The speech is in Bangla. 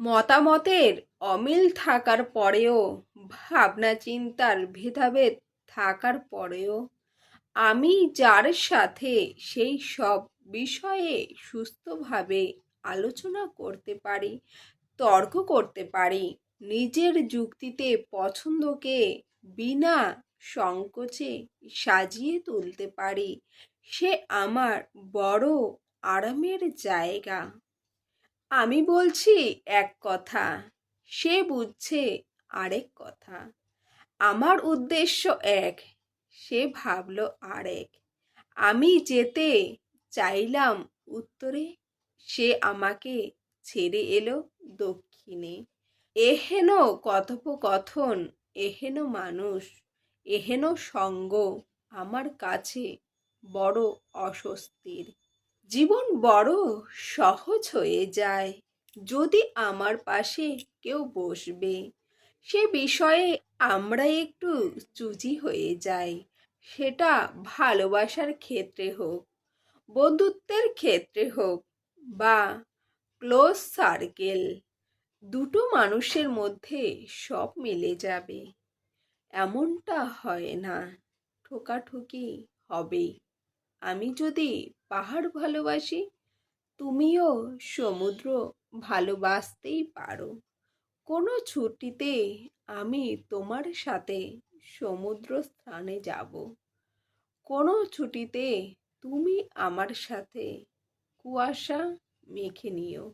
মতামতের অমিল থাকার পরেও, ভাবনা চিন্তার ভেদাভেদ থাকার পরেও, আমি যার সাথে সেই সব বিষয়ে সুস্থভাবে আলোচনা করতে পারি, তর্ক করতে পারি, নিজের যুক্তিতে পছন্দকে বিনা সংকোচে সাজিয়ে তুলতে পারি, সে আমার বড় আরামের জায়গা। আমি বলছি এক কথা, সে বুঝছে আরেক কথা। আমার উদ্দেশ্য এক, সে ভাবলো আরেক। আমি যেতে চাইলাম উত্তরে, সে আমাকে ছেড়ে এলো দক্ষিণে। এহেন কথোপকথন, এহেন মানুষ, এহেন সঙ্গ আমার কাছে বড় অস্বস্তির। জীবন বড় সহজ হয়ে যায়। যদি আমার পাশে কেউ বসবে, সে বিষয়ে আমরা একটু চুজি হয়ে যাই। সেটা ভালোবাসার ক্ষেত্রে হোক, বন্ধুত্বের ক্ষেত্রে হোক বা ক্লোজ সার্কেল, দুটো মানুষের মধ্যে সব মিলে যাবে। এমনটা হয় না, ঠোকাঠুকি হবেই। আমি যদি পাহাড় ভালোবাসি, তুমিও সমুদ্র ভালোবাসতেই পারো। কোনো ছুটিতে আমি তোমার সাথে সমুদ্র স্থানে যাব। কোনো ছুটিতে তুমি আমার সাথে কুয়াশা মেখে নিও।